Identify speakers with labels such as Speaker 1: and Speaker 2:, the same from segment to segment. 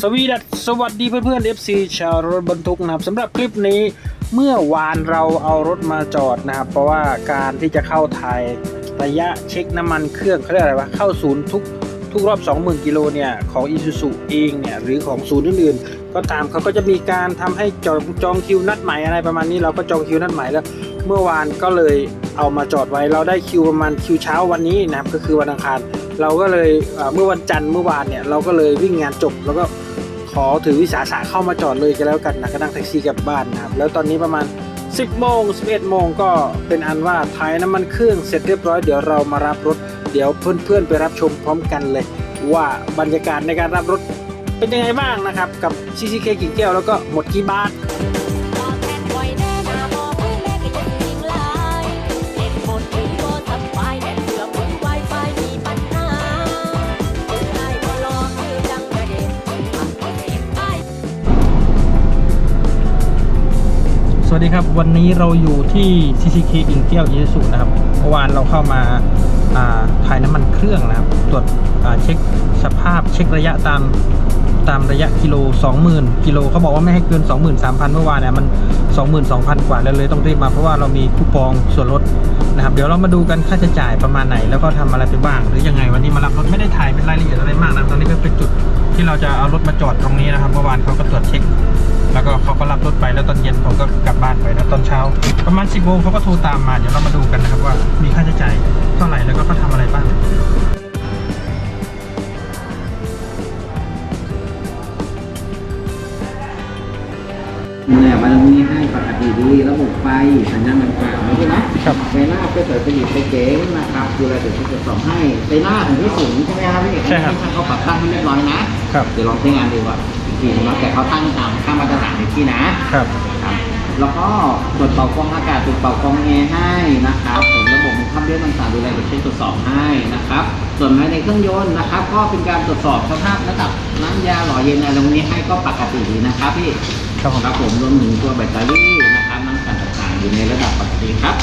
Speaker 1: สวีดัสสวัสดีเพื่อนๆ FC ชาวรถบรรทุกนะครับสำหรับคลิปนี้เมื่อวานเราเอารถมาจอดนะครับ เพราะว่าการที่จะเข้าไทยระยะเช็คน้ำมันเครื่องเขาเรียกอะไรวะเข้าศูนย์ทุกทุกรอบ 20,000กิโลเนี่ยของ i s u z u เองเนี่ยหรือของศูนย์อื่นๆ ก็ตามเขาก็จะมีการทำให้จองจองคิวนัดหม่อะไรประมาณนี้เราก็จองคิวนัดหม่แล้ว เมื่อวานก็เลยเอามาจอดไว้เราได้คิวประมาณคิวเช้าวันนี้นะครับก็คือวันอังคารเราก็เลยเมื่อวันจันทร์เมื่อวานเนี่ยเราก็เลยวิ่งงานจบแล้วก็ ขอถือวิสาสะเข้ามาจอดเลยก็แล้วกันนะก็นั่งแท็กซี่กลับบ้านนะครับแล้วตอนนี้ประมาณ 10โมง11โมงก็เป็นอันว่าท้ายน้ำมันเครื่องเสร็จเรียบร้อยเดี๋ยวเรามารับรถ เดี๋ยวเพื่อนๆไปรับชมพร้อมกันเลย ว่าบรรยากาศในการรับรถเป็นยังไงบ้างนะครับ กับ CCK กิ่งแก้วแล้วก็หมดกี่บาท
Speaker 2: วัสดีครั
Speaker 1: บวันนี้เราอยู่ที่ CCK อิงเกี้ยวอิสุนะครับเมื่อวานเราเข้ามาถ่ายน้ำมันเครื่องนะครับ ตรวจเช็คสภาพเช็คระยะตามตามระยะกิโล 20,000 กิโลเขาบอกว่าไม่ให้เกิน 23,000 เมื่อวานเนี่ยมัน 22,000 กว่าแล้วเลยต้องรีบมาเพราะว่าเรามีคูปองส่วนลดนะครับ เดี๋ยวเรามาดูกันค่าใช้จ่ายประมาณไหน แล้วก็ทำอะไรไปบ้าง หรือยังไงวันนี้มารับรถไม่ได้ถ่ายเป็นรายละเอียดอะไรมากนะตอนนี้ก็เป็นจุดที่เราจะเอารถมาจอดตรงนี้นะครับเมื่อวานเขาก็ตรวจเช็ค แล้วก็เขาก็รับรถไปแล้วตอนเย็นผมก็กลับบ้านไปแล้วตอนเช้า ประมาณ 10โมงเขาก็โทรตามมาเดี๋ยวเรามาดูกันนะครับว่ามีค่าใช้จ่ายเท่าไหร่แล้วก็เขาทำอะไรบ้าง
Speaker 3: เนี่ยมันมีให้ปกติดีระบบไฟสัญญาณต่างๆไม่ใช่นะครับไฟหน้าก็เปิดผลิตไปเก๋งนะครับดูแลเดี๋ยวจะตรวจสอบให้ไฟหน้าถึงที่สูงใช่ไหมครับพี่
Speaker 1: ใช่ครับ
Speaker 3: ห้เขาปรับตั้งให้เรียบร้อยนะครับเดี๋ยวลองใช้งานดูก่อนอีก ทีนึงนะแต่เขาตั้งตามค่ามาตรฐานในที่นะครับ ครับแล้วก็ตรวจเป่ากรองอากาศตรวจเป่ากรองแอร์ให้นะครับผมระบบคับเรียกต่างๆดูแลเดี๋ยวเช็คตรวจสอบให้นะครับ ส่วนภายในเครื่องยนต์นะครับ ก็เป็นการตรวจสอบสภาพระดับน้ำยาหล่อเย็นอะไรพวกนี้ให้ก็ปกติดีนะครับพี่
Speaker 1: ครับผม
Speaker 3: ครับผมรวมถึงตัวแบตเตอรี่นะครับน้ำตาลต่างๆอยู่ในระดับปกติครับ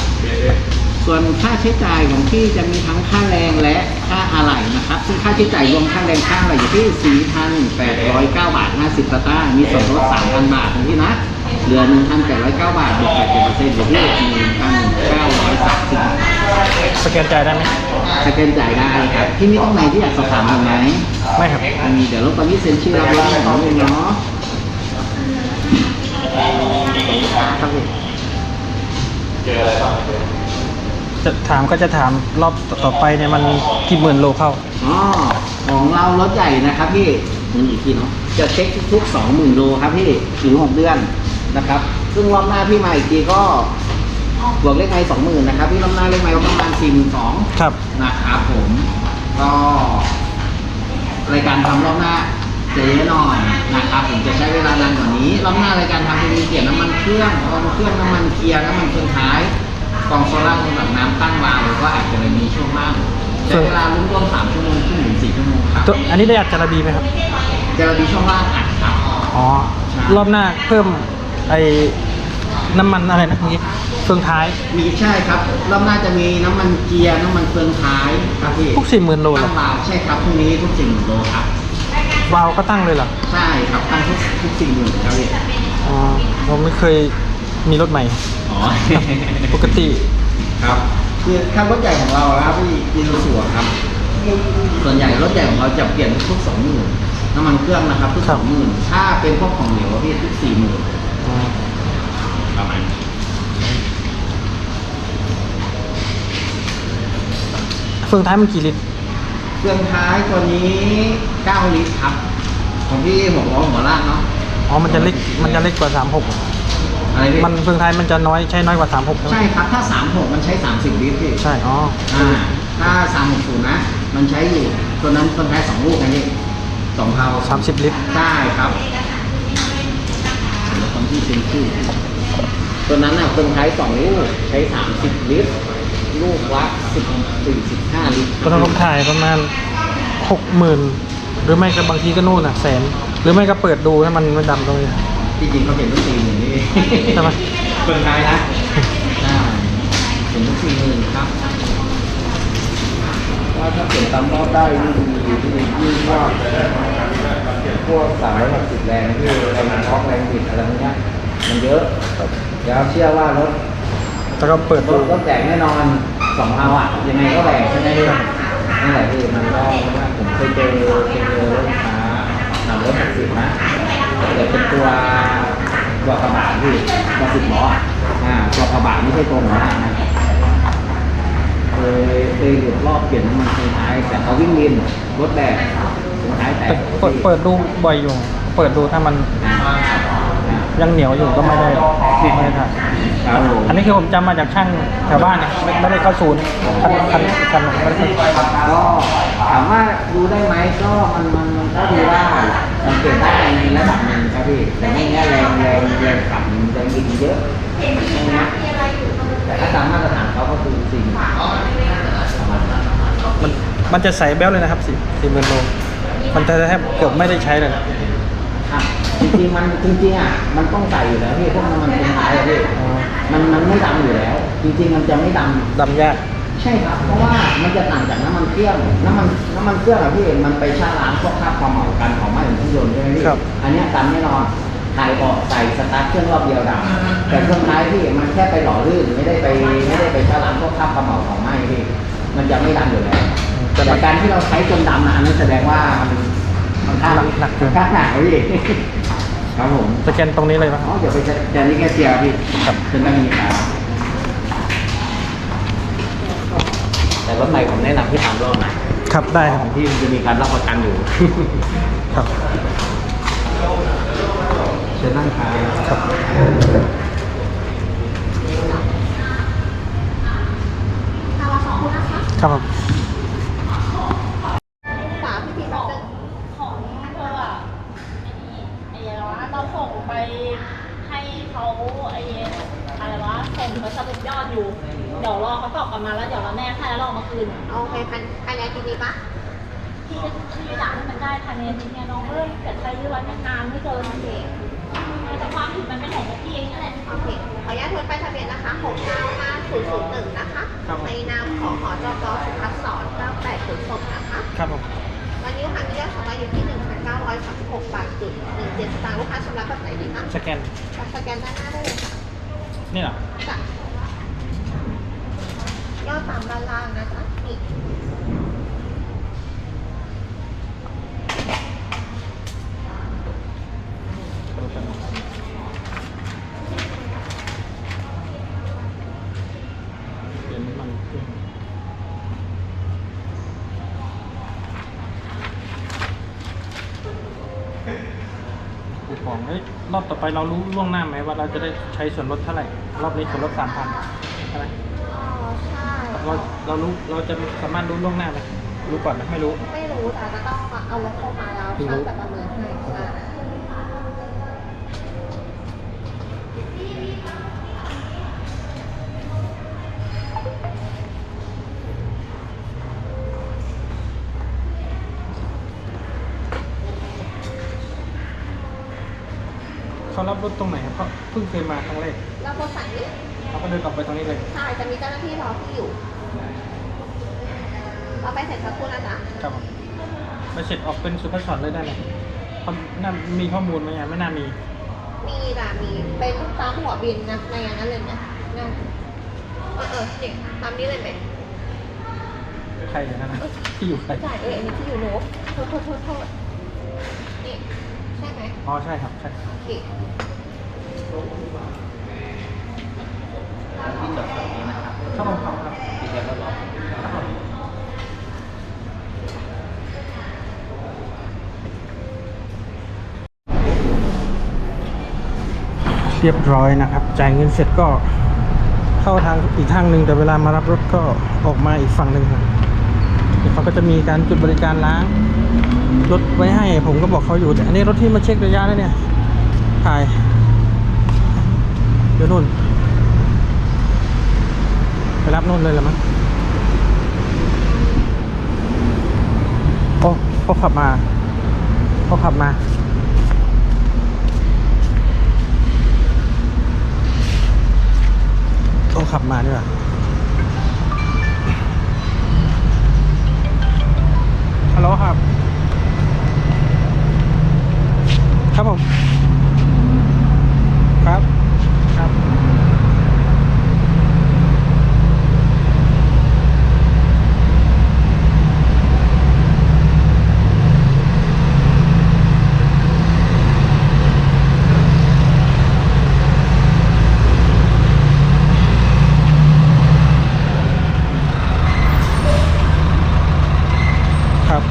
Speaker 3: ส่วนค่าใช้จ่ายของพี่จะมีทั้งค่าแรงและค่าอะไหล่นะครับ ซึ่งค่าใช้จ่ายรวมค่าแรงค่าอะไหล่อยู่ที่ 4,809 บาท 50สตางค์มีส่วนลด 3,000 บาทนะพี่นะ เหลือ 1,809 บาทบวก80%อยู่ที่1,930บาท
Speaker 1: สแกนจ่ายได้ไหม
Speaker 3: สแกนจ่ายได้ครับที่มีตรงไหนที่อยากสอบถามบ้างไหม
Speaker 1: ไม่ครับ
Speaker 3: มีเดี๋ยวรบกวนพี่เซ็นชื่อรับรถให้ผมเลยเนาะครับพี่
Speaker 1: จะ ถามก็จะถามรอบต่อไปเนี่ยมันกี่หมื่นโลเข้า
Speaker 3: อ๋อของเรารถใหญ่นะครับพี่เงินอีกทีเนาะจะเช็คทุกๆสองหมื่นโลครับพี่ถึงหกเดือนนะครับ ซึ่งรอบหน้าพี่มาอีกทีก็บวกเลขไม้สองหมื่นนะครับพี่รอบหน้าเลขไม้ก็ประมาณสี่หมื่นสอง
Speaker 1: ครับ
Speaker 3: นะครับผมก็รายการทำรอบหน้าจะเยอะหน่อยนะครับผมจะใช้เวลานานกว่านี้รอบหน้า รายการทำจะมีเปลี่ยนน้ำมันเครื่องกองเครื่องน้ำมันเกียร์น้ำมันเครื่องท้าย กองโซล่าร์แบบน้ำตั้งวาล์วก็อาจจะมีช่วงล่างใช้เวลารุ่นร่วมสามชั่วโมงครึ่งถึงสี่ชั่วโมงครับ
Speaker 1: ตัวอันนี้ได้อัดจาระบีไหมครับ
Speaker 3: จะมีช่วงล่างอัดครับ
Speaker 1: อ๋อ รอบหน้าเพิ่มไอ้น้ำมันอะไรนะเมื่อกี้เฟืองท้าย
Speaker 3: มีใช่ครับรอบหน้าจะมีน้ำมันเกียร์น้ำมันเครื่องท้ายครับพี่
Speaker 1: ทุกสี่หมื่นโลเหร
Speaker 3: ตั้
Speaker 1: อง
Speaker 3: วาล์วใช่ครับพรุ่งนี้ทุกสิ่งโลครับ
Speaker 1: วาล์วก็ตั้งเลยเหรอ
Speaker 3: ใช่ครับตั้งทุกทุกสิ่งหนึ่งครับพี่
Speaker 1: อ๋อ ผมไม่เคยมีรถใหม่
Speaker 3: อ๋อ
Speaker 1: ปกติ
Speaker 3: ครับคือถ้ารถใหญ่ของเราครับพี่ยีรูสัวครับ ส่วนใหญ่รถใหญ่ของเราจะเปลี่ยนทุกสองหมื่นน้ำมันเครื่องนะครับทุก
Speaker 1: ครั
Speaker 3: ส
Speaker 1: บ
Speaker 3: องหมื่นถ้าเป็นพวกของเหลวพี่ทุกสี่หมื่น
Speaker 1: อ๋อ
Speaker 3: ประมาณนี้
Speaker 1: เฟืองท้ายมันกี่ลิตร
Speaker 3: เครื่องท้ายตัวนี้เก้าลิตรครับ ของพี่หัวล้อหัวลากเนาะ
Speaker 1: อ๋อ มันจะเล็ก มันจะเล็กกว่า36
Speaker 3: อะไรพี่
Speaker 1: มันเฟืองท้ายมันจะน้อยใช้น้อยกว่า 36ใช่ไหม
Speaker 3: ใช่ครับถ้าสามหกมันใช้สามสิบลิตรพี่
Speaker 1: ใช่ อ๋อ
Speaker 3: อ่าถ้าสามหกศูนย์นะ มันใช้อยู่ตัวนั้นคนท้ายสองลูกนะพี่สองเทา
Speaker 1: 30 ลิตร
Speaker 3: ใช่ครับแล้วคนที่เป็นชื่อตัวนั้นน่ะคนใช้สองลูกใช้สามสิบลิตร ลูกละสิบสี่สิบห้าลิตร
Speaker 1: ก็ต้องลงถ่ายประมาณ 60,000 หรือไม่ก็บางทีก็นู่นอะแสน หรือไม่ก็เปิดดูให้มันไม่ดำตรงนี้
Speaker 3: จริงๆเขาเห็นทุกสี่หมื่นนี่
Speaker 1: ใช่ไหม
Speaker 3: คนไทยนะใช่เห็นทุกสี่หมื่นครับว่าถ้าเปลี่ยนตามรอบได้นี่ดีที่ยืดว่าพวกสามร้อยหกสิบแรงที่แรงท็อกแรงบิดอะไรพวกเนี้ยมันเยอะเดี๋ยวเชื่อว่ารถ
Speaker 1: แล้วก็เปิด
Speaker 3: ร
Speaker 1: ดู
Speaker 3: ถรถแบกแน่นอนสองเราอะยังไงก็แบกใช่ไหมพี่นั่นแหละพี่มันก็ผมเคยเจอเคยเจอรถค้าสามร้อยหกสิบนะ แต่เป็นตัวตัวกระบะที่ตัวสิบล้ออะอ่าตัวกระบะไม่ใช่ตัวหัวหน้านะเคยเคยหยุดรอบเปลี่ยนน้ำมันท้าย แต่เขาวิ่งลินรถแบกท้ายแตก
Speaker 1: เปิดเปิดดูบ่อยอยู่ เปิดดูถ้ามันยังเหนียวอยู่ก็ไม่ได้ไม่ได้ถ่าย
Speaker 3: ครับผม
Speaker 1: อันนี้คือผมจำมาจากช่างแถวบ้านเนี่ยไม่ไม่ได้เข้าศูนย์คันคันคันไม่ได้เข้า
Speaker 3: ก็ถามว่าดูได้ไหมก็มันมันมันก็ดูได้สังเกตได้ในระดับหนึ่งครับพี่แต่ไม่แน่แรงแรงแรงขับแรงบินเยอะอย่างเงี้ยแต่ถ้าตามมาตรฐานเขาก็คือสิ่ง
Speaker 1: มันมันจะใส่แบ๊วเลยนะครับสี่สี่หมื่นโล มันจะแทบเกือบไม่ได้ใช้เลย
Speaker 3: อะจริงๆมันจริงๆอะมันต้องใส่อยู่แล้วพี่พวกน้ำมันเป็นท้ายอะพี่
Speaker 1: อ๋อ
Speaker 3: มันมันไม่ดำอยู่แล้ว จริงๆมันจะไม่ดำ
Speaker 1: ดำยาก
Speaker 3: ใช่ครับ เพราะว่ามันจะต่างจากน้ำมันเครื่องน้ำมันน้ำมันเครื่องอะพี่มันไปชาล้างพวกคราบความเหมากันของไหม้ของเครื่องยนต์ใช่ไหมพี่
Speaker 1: ครับ
Speaker 3: อันเนี้ยดำแน่นอนถ่ายออกใส่สตาร์ทเครื่องรอบเดียวดำแต่เครื่องท้ายพี่มันแค่ไปหล่อลื่นไม่ได้ไปไม่ได้ไปชาล้างพวกคราบความเหมาของไหม้พี่มันจะไม่ดำอยู่แล้ว
Speaker 1: แต่
Speaker 3: แต่
Speaker 1: มัน
Speaker 3: การที่เราใช้จนดำนะอันนั้นแสดงว่ามันมันค่า
Speaker 1: หนักหนักเกิน
Speaker 3: ค่าหนักพี่ครับผม
Speaker 1: สแกนตรงนี้เลยปะ
Speaker 3: อ๋อเดี๋ยวไปแจนนี่แค่เสียร์พี่
Speaker 1: ครับ
Speaker 3: เป็นไม่มีขาแต่รถใหม่ผมแนะนำที่ทำรอบหน่อย
Speaker 1: ครับ ได้ครับ
Speaker 3: ที่มันจะมีการรับประกันอยู่
Speaker 1: ครับ
Speaker 3: เชิญนั่งครับ
Speaker 1: ครับครับผม
Speaker 4: กลับมาแล้วเดี๋ยวเราแน่ให้แล้วเราเอามาคืน
Speaker 2: โอเคพันภายในทีนี้ปะ
Speaker 4: ที่ที่อยากให้มันได้ภายในอาทิตย์เนี้ยน้องเอ้ยเกิดใช้ยื้อไว้นานๆไม่เกินเด็กแต่ความผิดมันเป็นของพี่เองนั่นแหละ
Speaker 2: โอเคขออนุญาตทวนไปายทะเบียนนะคะ695001นะคะในนามของหอจกสุพัฒน์สอน98ขนส่งนะคะ
Speaker 1: ครับผม
Speaker 2: วันนี้ลูกค้ามียอดชำระอยู่ที่1,936บาทจุด17สตางค์ลูกค้าชำระแบบไหนดีคะ
Speaker 1: สแกน
Speaker 2: สแกนด้านหน้าได้เลยค่ะ
Speaker 1: นี่เหรอ
Speaker 2: จ้ะ ยอดตามด้านล่างนะคะนี่
Speaker 1: เดี๋ยนมันเครื่องคูปองเฮ้ยรอบต่อไปเรารู้ล่วงหน้าไหมว่าเราจะได้ใช้ส่วนลดเท่าไหร่ รอบนี้ส่วนลดสามพันใช่ไหม เราเรารู้เราจะสามารถรู้ล่วงหน้าไหมรู้ก่อนไหมไม่รู้
Speaker 2: ไม่รู้แต่ก็ต้องมาเอารถเข้ามาแล้ว
Speaker 1: ไม่รู้
Speaker 2: ช่างแบบประเมินให้ใช่
Speaker 1: เขารับรถตรงไหนครับเขาเพิ่งเคยมาครั้งแรก
Speaker 2: แล้วบนฝั่งนี้
Speaker 1: เขาก็เดินออกไปตรงนี้เลย
Speaker 2: ใช่จะมีเจ้าหน้าที่รอที่อยู่ เราไปเสร็จสักครู่นะจ๊ะ
Speaker 1: ครับผมไปเสร็จออกเป็นสุภาพสอนเลยได้ไหมเขาน่ามีข้อมูลไหมอะไม่น่ามี
Speaker 2: มีด่ะมีเป็นตามหัวบินนะในอย่างนั้นเลยไหมงั้นเออเออเนี่ยตามนี้เลยไหม
Speaker 1: ใครอย่างนั้นนะที่อยู่ใคร
Speaker 2: จ่ายเอออันนี้ที่อยู่โน้ตโทษโทษโทษโทษนี่ใช่ไหม
Speaker 1: อ๋อใช่ครับใช่
Speaker 2: โอเค
Speaker 3: ที่จอดตรงนี้นะครับ
Speaker 1: ครับผมครับครับ
Speaker 3: ที่เรียกว่ารถ
Speaker 1: ค เรียบร้อยนะครับ จ่ายเงินเสร็จก็เข้าทางอีกทางหนึ่งแต่เวลามารับรถก็ออกมาอีกฝั่งหนึ่งครับเขาก็จะมีการจุดบริการล้างรถไว้ให้ ผมก็บอกเขาอยู่แต่อันนี้รถที่มาเช็คระยะแล้วเนี่ยถ่ายเดี๋ยวนู่นไปรับนู่นเลยหรอมั้งโอ้เขาขับมาเขาขับมา ต้องขับมาดีกว่าฮัลโหลครับ ครับผม ครับ ครับ ครับ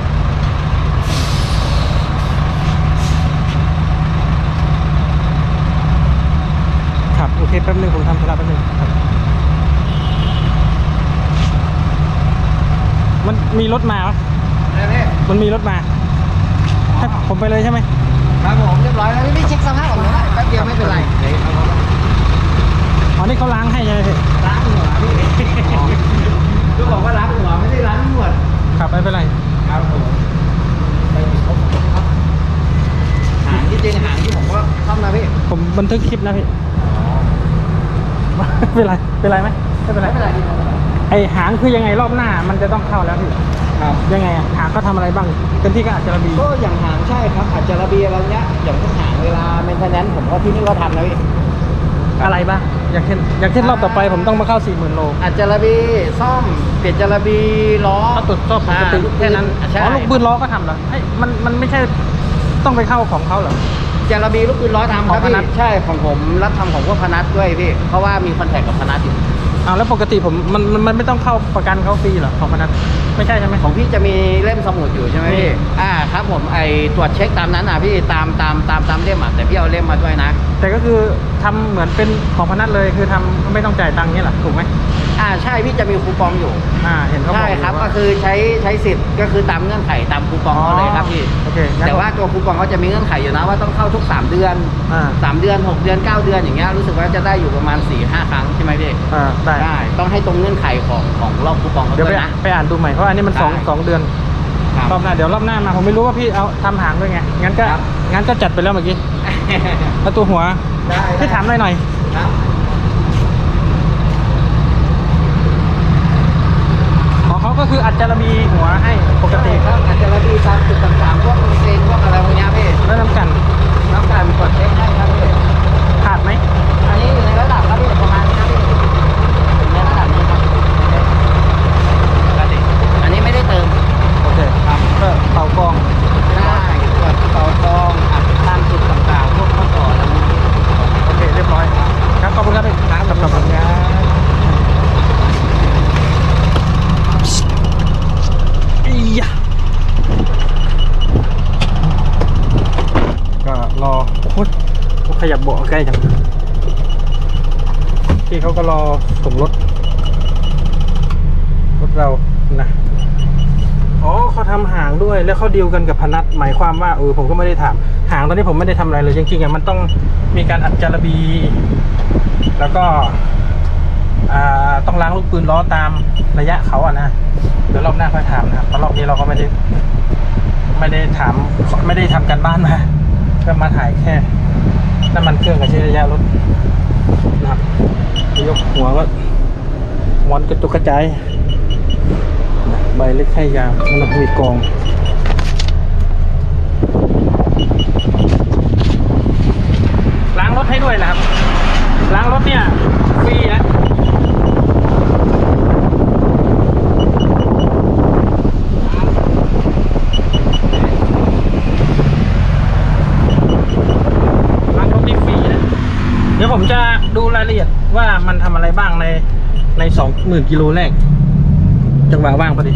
Speaker 1: ครับ โอเค แป๊บนึงผมทำธุระแป๊บนึงครับ มันมีรถมาเหรอ มันมีรถมาให้ผมไปเลยใช่ไหม
Speaker 3: ครับผมเรียบร้อยแล้วพี่เช็คสภาพก่อนนะแป๊บเดียวไม่เป็นไร
Speaker 1: อ๋อนี่เขาล้างให้ใช่ไหมพี่
Speaker 3: ล้างหัวพี่ก็บอกว่าล้างหัวไม่ได้ล้างหนวด
Speaker 1: ครับไม่เป็นไร
Speaker 3: ครับผมไปครบครับหางที่จริงหางที่ผมก็ซ่อมนะพี่
Speaker 1: ผมบันทึกคลิปนะพี่ไม่เป็นไรเป็นไรไหมไม่เป็นไร
Speaker 3: ไม่เป็นไรพี่
Speaker 1: ไอหางคือยังไงรอบหน้ามันจะต้องเข้าแล้วพี่
Speaker 3: ครับ
Speaker 1: ยังไงอะหางเขาทำอะไรบ้างเต็มที่ก็อาจจะระบี
Speaker 3: ก็อย่างหางใช่ครับอาจจะระเบียอะไรเงี้ยอย่างพวกหางเวลาเมนเทนแนนผมก็ที่นี่ก็ทำนะพี่
Speaker 1: อะไรบ้างอย่างเช่นอย่างเช่นรอบต่อไปผมต้องมาเข้าสี่หมื่นโล
Speaker 3: อาจจะระบีซ่อมเปลี่ยนจระบีล้อ
Speaker 1: ถ้าตรวจสอบปกติ
Speaker 3: อ่าลูกปื
Speaker 1: แค่นั้น
Speaker 3: ใช่
Speaker 1: อ๋อลูกปืนล้อก็ทำเหรอเฮ้ยมันมันไม่ใช่ต้องไปเข้าของเขาเหรอ
Speaker 3: จระบีลูกปืนล้อทำค
Speaker 1: ขอ
Speaker 3: รั
Speaker 1: ง
Speaker 3: บ
Speaker 1: พ
Speaker 3: พี่
Speaker 1: นัส
Speaker 3: ใช่ของผมรับทำของพวกพนัสด้วยพี่เพราะว่ามีคอนแทคกับพนัสอยู่
Speaker 1: อ้าวแล้วปกติผมมันมันมันไม่ต้องเข้าประกันเขาฟรีเหรอของพนันไม่ใช่ใช่ไหม
Speaker 3: ของพี่จะมีเล่มสมุดอยู่ใช่ไหม
Speaker 1: นี่
Speaker 3: พี่ อ่าครับผมไอตรวจเช็คตามนั้นอะพี่ตามตามตามตามเล่มอะแต่พี่เอาเล่มมาด้วยนะ
Speaker 1: แต่ก็คือทำเหมือนเป็นของพนันเลยคือทำไม่ต้องจ่ายตังค์เนี่ยเหรอถูกไหม
Speaker 3: อ่าใช่พี่จะมีคูปองอยู่
Speaker 1: อ่า เห็นเขาบอก
Speaker 3: ใช่
Speaker 1: อยู่
Speaker 3: ครับ
Speaker 1: ว่า
Speaker 3: ก็คือใช้ใช้สิทธิ์ก็คือตามเงื่อนไขตามคูปองเขาเลยครับพี่
Speaker 1: โอ เคงั้น
Speaker 3: แต่ว่าตัวคูปองเขาจะมีเงื่อนไขอยู่นะว่าต้องเข้าทุก 3 เดือน
Speaker 1: อ่า
Speaker 3: 3 เดือน 6 เดือน 9 เดือนอย่างเงี้ยรู้สึกว่าจะได้อยู่ประมาณ4 5ครั้งใช่ไหมพี่
Speaker 1: อ่าได้
Speaker 3: ได้ต้องให้ตรงเงื่อนไขของของรอบคูปองเขา
Speaker 1: เดี๋ยว
Speaker 3: ด้
Speaker 1: ไป
Speaker 3: วยนะ
Speaker 1: ไปอ่านดูใหม่เพราะอันนี้มันสอง
Speaker 3: ได้
Speaker 1: สองเดือน
Speaker 3: ครับ
Speaker 1: รอบหน้าเดี๋ยวรอบหน้ามาผมไม่รู้ว่าพี่เอาทำหางด้วยไงงั้นก็
Speaker 3: ครับ
Speaker 1: งั้นก็จัดไปแล้วเมื่อกี้แล้วตัวหัว
Speaker 3: ได้
Speaker 1: พี่ถามหน่อยหน่อย
Speaker 3: ครับ
Speaker 1: ของเขา ก็คืออัดจะมีหัวให้ปกติ
Speaker 3: ครับอาจจะระบีตามจุดต่างๆพวกเซนพวกอะไรพวกเนี้ยพี่
Speaker 1: แล้วน้ำกัน
Speaker 3: น้ำการกดเช็คให้ครับพี่
Speaker 1: ขาดไหม
Speaker 3: อันนี้อยู่ในระดับครับพี่ประมาณนี้ครับพี่อยู่ในระดับนี้ครับปกติอันนี้ไม่ได้เติม
Speaker 1: โอเคครับก็เป่ากอง
Speaker 3: ได้กดเป่ากองอัดตามจุดต่างๆ พวกข้อต่ออะไรพวกนี้
Speaker 1: โอเคเรียบร้อยครับขอบคุณครับพี่ครับขอบคุณครับอียะก็รอโอ้ย บาะใกล้จังพี่เขาก็รอส่งรถ รถเรานะอ๋อเขาทำหางด้วยแล้วเขาดีลกันกับพนัทหมายความว่าเออผมก็ไม่ได้ถามหางตอนนี้ผมไม่ได้ทำอะไรเลยจริงๆอะมันต้องมีการอัดจารบี แล้วก็อ่าต้องล้างลูกปืนล้อตามระยะเขาอะนะเดี๋ยวรอบหน้าค่อยถามนะครับราะรอบนี้เราก็ไม่ได้ ไม่ได้ถามไม่ได้ทำการบ้านมา ก็มาถ่ายแค่ น้ำมันเครื่องกับเชื้อระยะรถนะครับยกหัวก็มอนกระตุกกระจายใบเล็กให้ยาวมันมีกองล้างรถให้ด้วยนะครับล้างรถเนี่ย ฟรีนะ ล้างรถนี่ฟรีนะ เดี๋ยวผมจะดูรายละเอียดว่ามันทำอะไรบ้างในในสอง หมื่นกิโลแรก จังหวะว่างพอดี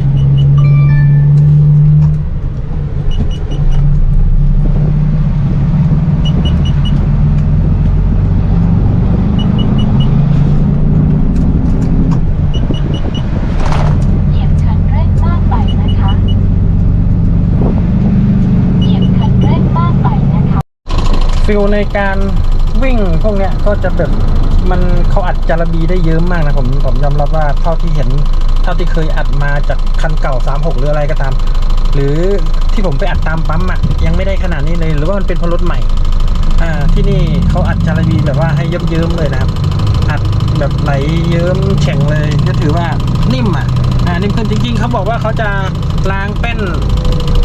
Speaker 5: เหยียบคันเร่งมากไปนะคะเหยียบคันเร่งมากไปนะคะ
Speaker 1: ฟิลในการวิ่งพวกเนี้ยก็จะแบบ มันเขาอัดจารบีได้เยอะมากนะผมผมยอมรับว่าเท่าที่เห็นเท่าที่เคยอัดมาจากคันเก่า 36 หรืออะไรก็ตาม หรือที่ผมไปอัดตามปั๊มอะยังไม่ได้ขนาดนี้เลย หรือว่ามันเป็นพราะรถใหม่อ่าที่นี่เขาอัดจารบีแบบว่าให้เยิ้มๆเลยนะครับ อัดแบบไหลเยิ้มแฉ่งเลยก็ถือว่านิ่มอะอ่านิ่มขึ้นจริงๆเขาบอกว่าเขาจะล้างแป้น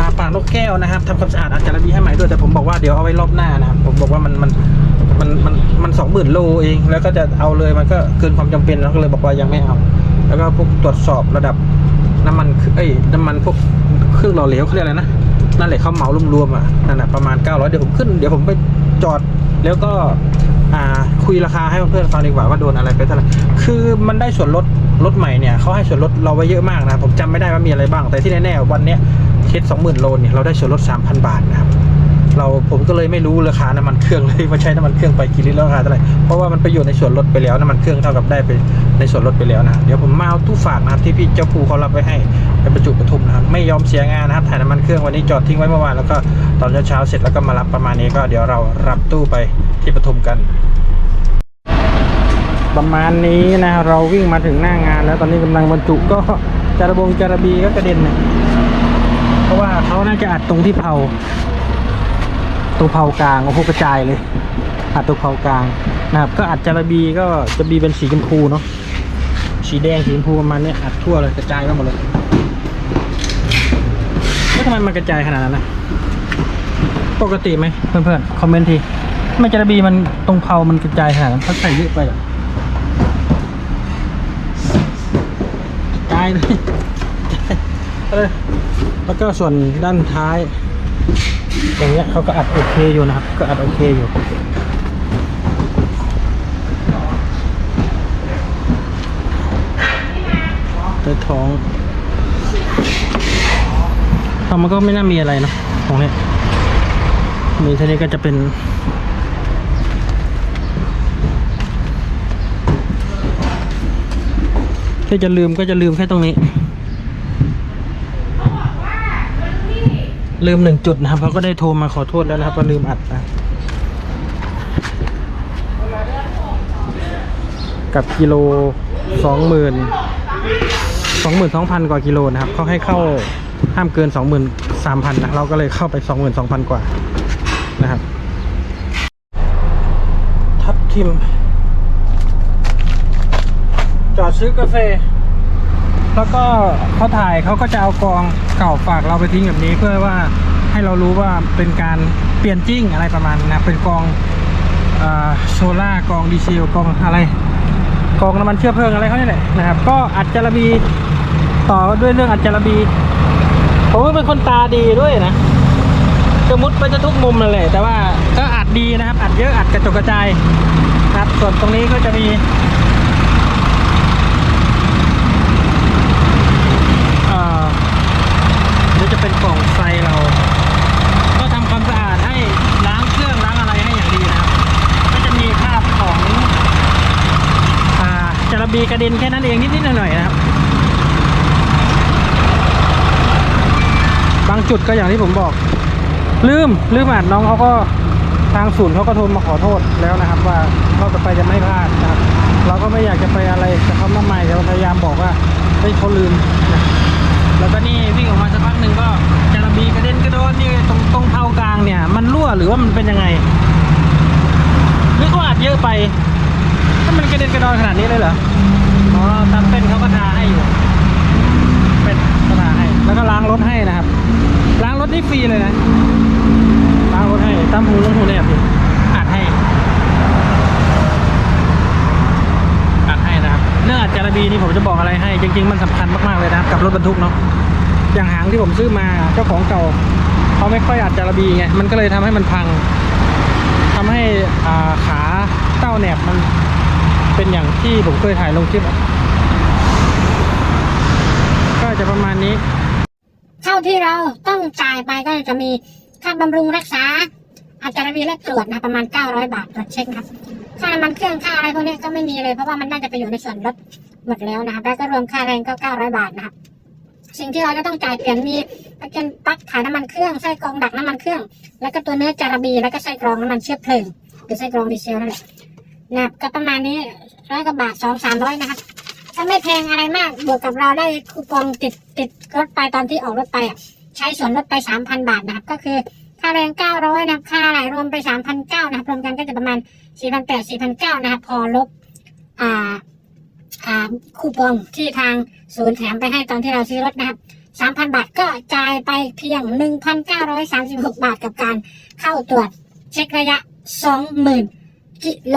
Speaker 1: อาปากนกแก้วนะครับทำความสะอาดอาจจะระบีให้ใหม่ด้วยแต่ผมบอกว่าเดี๋ยวเอาไว้รอบหน้านะครับผมบอกว่ามันมัน มันมันมันสองหมื่นโลเอง แล้วก็จะเอาเลยมันก็เกินความจำเป็นแล้วก็เลยบอกว่ายังไม่เอา แล้วก็พวกตรวจสอบระดับน้ำมันเอ้ยน้ำมันพวกเครื่องหล่อเหลวเขาเรียกอะไรนะนั่นแหละเขาเหมารวมๆอะนั่นแหะประมาณ 900 เดี๋ยวผมขึ้นเดี๋ยวผมไปจอดแล้วก็อ่าคุยราคาให้เพื่อนๆฟังดีกว่าว่าโดนอะไรไปเท่าไหร่คือมันได้ส่วนลดรถใหม่เนี่ยเขาให้ส่วนลดเราไว้เยอะมากนะผมจำไม่ได้ว่ามีอะไรบ้างแต่ที่แน่ๆวันเนี้ยเทส20,000โลเนี่ยเราได้ส่วนลด 3,000 บาทนะครับ เราผมก็เลยไม่รู้ราคาน้ำมันเครื่องเลยว่าใช้น้ำมันเครื่องไปกี่ลิตรราคาเท่าไหร่เพราะว่ามันไปอยู่ในส่วนลดไปแล้วน้ำมันเครื่องเท่ากับได้ไปในส่วนลดไปแล้วนะเดี๋ยวผมมาเอาตู้ฝากนะครับที่พี่เจ้าภูเขารับไว้ให้ไปประจุปทุมนะครับไม่ยอมเสียงานนะครับถ่ายน้ำมันเครื่องวันนี้จอดทิ้งไว้เมื่อวานแล้วก็ตอนเช้าเสร็จแล้วก็มารับประมาณนี้ก็เดี๋ยวเรารับตู้ไปที่ปทุมกัน ประมาณนี้นะเราวิ่งมาถึงหน้างาน แล้วตอนนี้กำลังบรรจุก็จาระบงจารบีก็กระเด็นเนี่ยเพราะว่าเขาน่าจะอัดตรงที่เผา ตรงเผากลางโอ้โหกระจายเลยอัดตรงเผากลางนะครับ ก็อัดจาระบีก็จะบีเป็นสีชมพูเนาะสีแดงสีชมพูประมาณเนี้ยอัดทั่วเลยกระจายไปหมดเลยแล้วทำไมมันกระจายขนาดนั้นนะปกติไหมเพื่อนๆคอมเมนต์ทีทำไมจาระบีมันตรงเผามันกระจายขนาดนั้นเขาใส่เยอะไปหรอกระจายเลยแล้วก็ส่วนด้านท้าย อย่างเงี้ยเขาก็อัดโอเคอยู่นะครับ ก็อัดโอเคอยู่ใต้ท้องทอมันก็ไม่น่ามีอะไรเนะของเนี้ยมีเท่านี้ก็จะเป็นถ้าจะลืมก็จะลืมแค่ตรงนี้ ลืมหนึ่งจุดนะครับเขาก็ได้โทรมาขอโทษแล้วนะครับว่าลืมอัดนะกับกิโลสองหมื่นสองหมื่นสองพันกว่ากิโลนะครับเขาให้เข้าห้ามเกินสองหมื่นสามพันนะเราก็เลยเข้าไปสองหมื่นสองพันกว่านะครับ ทับทิม จอดซื้อกาแฟ แล้วก็เขาถ่ายเขาก็จะเอากองเก่าฝากเราไปทิ้งแบบนี้เพื่อว่าให้เรารู้ว่าเป็นการเปลี่ยนจิ้งอะไรประมาณนะเป็นกองโซล่ากองดีเซลกองอะไรกองน้ำมันเชื้อเพลิงอะไรเขาเนี่ยแหละนะครับ ก็อัดจารบีต่อด้วยเรื่องอัดจารบีผมว่าเป็นคนตาดีด้วยนะจะมุดไปจะทุกมุมนั่นแหละแต่ว่าก็อัดดีนะครับ อัดเยอะอัดกระจกกระจายครับส่วนตรงนี้ก็จะมี เอ่อเดี๋ยวจะเป็นกล่องไฟเรา ก็ทำความสะอาดให้ล้างเครื่องล้างอะไรให้อย่างดีนะครับ ก็จะมีคราบของ อ่าจระ บีกระเด็นแค่นั้นเองนิดๆหน่อยๆนะครับ บางจุดก็อย่างที่ผมบอก ลืมลืมอ่านน้องเขาก็ทางศูนย์เขาก็โทรมาขอโทษแล้วนะครับ ว่าเราจะไปจะไม่พลาดนะครับ เราก็ไม่อยากจะไปอะไรกับเขามากมายแต่เราพยายามบอกว่าเฮ้ยเขาลืมนะแล้วก็นี่วิ่งออกมาสักพักหนึ่งก็จระบีกระเด็นกระโดนนี่ตรงตรงเท้ากลางเนี่ย มันรั่วหรือว่ามันเป็นยังไงหรือเขาอัดเยอะไป ถ้ามันกระเด็นกระดอนขนาดนี้เลยเหรออ๋อตามเป็นเขาก็ทาให้อยู่ เป็นก็ทาให้ แล้วก็ล้างรถให้นะครับ ล้างรถนี่ฟรีเลยนะ ล้างรถให้ตามหูลงหูแนบอยู่อัดให้อัดให้นะครับ เรื่องอัดจารบีนี่ผมจะบอกอะไรให้ จริง ๆ มันสำคัญมากๆเลยนะครับ กับรถบรรทุกเนาะ อย่างหางที่ผมซื้อมาเจ้าของเก่าเขาไม่ค่อยอัดจารบีไง มันก็เลยทำให้มันพังทำให้อ่าขาเต้าแหนบมัน เป็นอย่างที่ผมเคยถ่ายลงคลิป ก็จะประมาณนี้
Speaker 6: เท่าที่เราต้องจ่ายไปก็จะมีค่าบำรุงรักษา อาจารย์วีและตรวจนะประมาณ 900 บาทตรวจเช็คครับ ค่าน้ำมันเครื่องค่าอะไรพวกนี้ก็ไม่มีเลยเพราะว่ามันน่าจะไปอยู่ในส่วนลดหมดแล้วนะครับแล้วก็รวมค่าแรงก็900 บาทนะครับสิ่งที่เราจะต้องจ่ายเปลี่ยนมีประกันปลั๊กถ่ายน้ำมันเครื่องไส้กรองดักน้ำมันเครื่อง แล้วก็ตัวเนื้อจาระบีแล้วก็ไส้กรองน้ำมันเชื้อเพลิงหรือไส้กรองดีเซลนั่นแหละ นะครัก็ประมาณนี้ร้อยกว่าบาทสองสามร้อยนะครับถ้าไม่แพงอะไรมากบวกกับเราได้คูปองติดติดรถไปตอนที่ออกรถไปอะใช้ส่วนรถไปสามพันบาทนะครับ ก็คือค่าแรงเก้าร้อยนะค่าอะไรรวมไปสามพันเก้านะครับ รวมกันก็จะประมาณ 4,800 4,900 นะครับ พอลบอ่าอ่าคูปองที่ทางศูนย์แถมไปให้ตอนที่เราซื้อรถนะครับมพันบาทก็จ่ายไปเพียงหนึ่งพันเก้าร้อยสามสิบหกบาทกับการเข้าตรวจเช็กระยะสองหมื่นกิโล